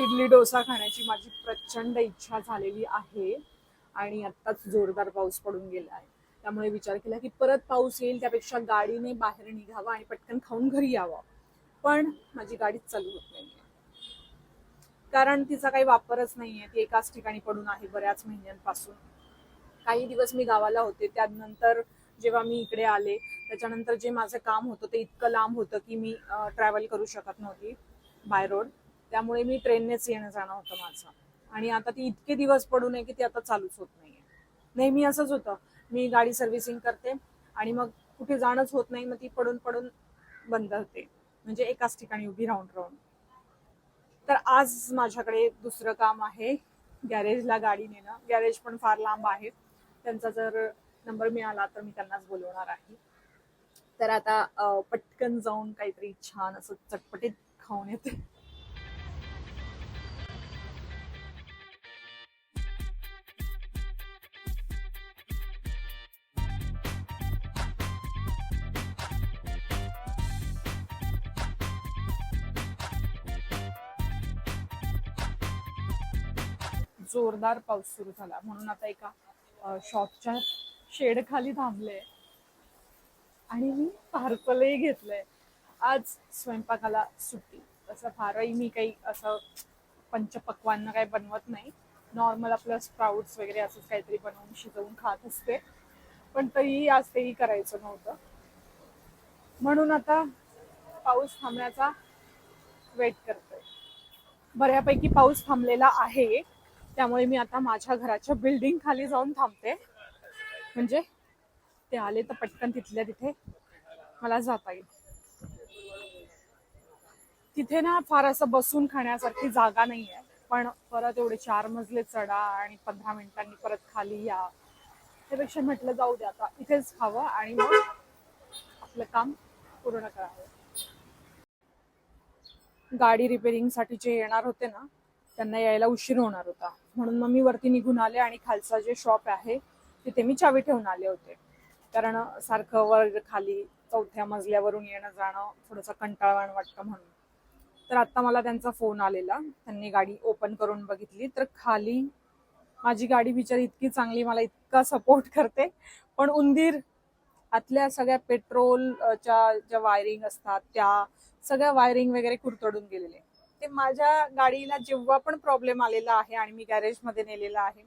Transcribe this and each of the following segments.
इडली डोसा खाण्याची माझी प्रचंड इच्छा झालेली आहे आणि आत्ताच जोरदार पाऊस पडून गेला आहे. त्यामुळे विचार केला की परत पाऊस येईल त्यापेक्षा गाडीने बाहेर निघावं आणि पटकन खाऊन घरी यावं. पण माझी गाडीच चालू होत नाही कारण तिचा काही वापरच नाहीये. ती एकाच ठिकाणी पडून आहे बऱ्याच महिन्यांपासून. काही दिवस मी गावाला होते. त्यानंतर जेव्हा मी इकडे आले त्याच्यानंतर जे माझं काम होतं ते इतकं लांब होतं की मी ट्रॅव्हल करू शकत नव्हती. By road. त्यामुळे मी ट्रेननेच येणं जाणं होतं माझं. आणि आता ती इतके दिवस पडू नये की ती आता चालूच होत नाहीये. नेहमी असंच होतं. मी गाडी सर्व्हिसिंग करते आणि मग कुठे जाणंच होत नाही मग ती पडून पडून बंद होते. म्हणजे एकाच ठिकाणी उभी राहून राहून. तर आज माझ्याकडे दुसरं काम आहे. गॅरेजला गाडी नेणं. गॅरेज पण फार लांब आहे. त्यांचा जर नंबर मिळाला तर मी त्यांनाच बोलवणार आहे. तर आता पटकन जाऊन काहीतरी छान असं चटपटीत खाऊन येते. जोरदार पाऊस सुरू झाला. म्हणून आता एका शॉपच्या शेड खाली थांबले आणि मी पार्सलही घेतलंय. आज स्वयंपाकाला सुट्टी. तसं फारही मी काही असं पंचपक्वांना काही बनवत नाही. नॉर्मल आपलं स्प्राउट्स वगैरे असंच काहीतरी बनवून शिजवून खात असते. पण तरीही आज तेही करायचं नव्हतं. म्हणून आता पाऊस थांबण्याचा वेट करतोय. बऱ्यापैकी पाऊस थांबलेला आहे. त्यामुळे मी आता माझ्या घराच्या बिल्डिंग खाली जाऊन थांबते. म्हणजे ते आले तर पटकन तिथल्या तिथे मला जाता येईल. तिथे ना फार असं बसून खाण्यासारखी जागा नाही आहे पण परत एवढे चार मजले चढा आणि पंधरा मिनिटांनी परत खाली या. त्यापेक्षा म्हटलं जाऊ दे आता. इथेच खावं आणि मग आपलं काम पूर्ण करावं. गाडी रिपेरिंगसाठी जे येणार होते ना त्यांना यायला उशीर होणार होता. म्हणून मग मी वरती निघून आले आणि खालचा जे शॉप आहे तिथे मी चावी ठेवून आले होते. कारण सारखं वर खाली चौथ्या मजल्यावरून येणं जाणं थोडंसं कंटाळवाण वाटतं म्हणून. तर आता मला त्यांचा फोन आलेला. त्यांनी गाडी ओपन करून बघितली. तर खाली माझी गाडी बिचारी इतकी चांगली मला इतका सपोर्ट करते. पण उंदीर आतल्या सगळ्या पेट्रोलच्या ज्या वायरिंग असतात त्या सगळ्या वायरिंग वगैरे कुरतडून गेलेले. ते माझ्या गाडीला जेव्हा पण प्रॉब्लेम आलेला आहे आणि मी गॅरेजमध्ये नेलेला आहे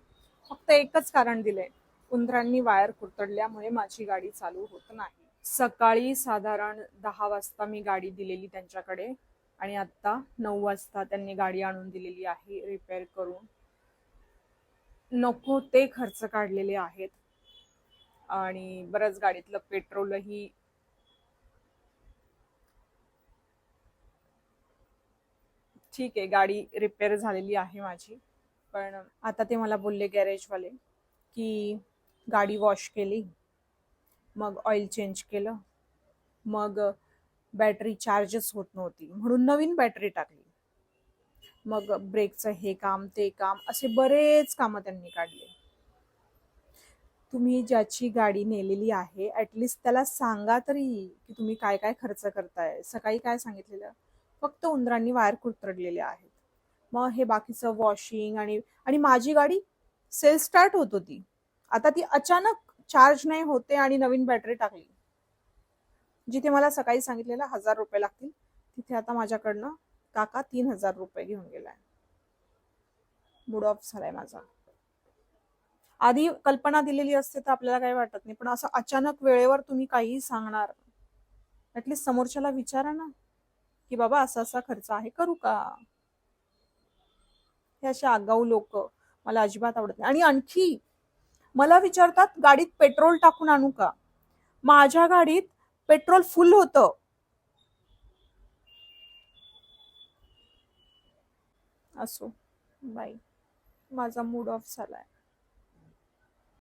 फक्त एकच कारण दिलंय. उंदरांनी वायर कुरतडल्यामुळे माझी गाडी चालू होत नाही. सकाळी साधारण दहा वाजता मी गाडी दिलेली त्यांच्याकडे आणि आत्ता नऊ वाजता त्यांनी गाडी आणून दिलेली आहे रिपेअर करून. नको ते खर्च काढलेले आहेत. आणि बरंच गाडीतलं पेट्रोलही ठीक आहे गाडी रिपेअर झालेली आहे माझी. पण आता ते मला बोलले गॅरेजवाले की गाडी वॉश केली मग ऑइल चेंज केलं मग बॅटरी चार्जच होत नव्हती. म्हणून नवीन बॅटरी टाकली. मग ब्रेकचं हे काम ते काम असे बरेच कामं त्यांनी काढले. तुम्ही ज्याची गाडी नेलेली आहे ॲटलिस्ट त्याला सांगा तरी की तुम्ही काय काय खर्च करताय. सकाळी काय सांगितलेलं? फक्त उंदरांनी वायर कुरतडलेले आहेत. मग हे बाकीचं वॉशिंग आणि आणि माझी गाडी सेल स्टार्ट होत होती. आता ती अचानक चार्ज नाही होते आणि नवीन बॅटरी टाकली. जिथे मला सकाळी सांगितलेलं हजार रुपये लागतील तिथे आता माझ्याकडनं काका तीन हजार रुपये घेऊन गेलाय. मूड ऑफ झालाय माझा. आधी कल्पना दिलेली असते तर आपल्याला काही वाटत नाही पण असं अचानक वेळेवर तुम्ही काहीही सांगणार ऍटलीस्ट समोरच्याला विचारा ना. की बाबा असा असा खर्च आहे करू का? हे असे आगाऊ लोक मला अजिबात आवडत नाही. आणि आणखी मला विचारतात गाडीत पेट्रोल टाकून आणू का? माझ्या गाडीत पेट्रोल फुल होतं. असो. बाई माझा मूड ऑफ झालाय.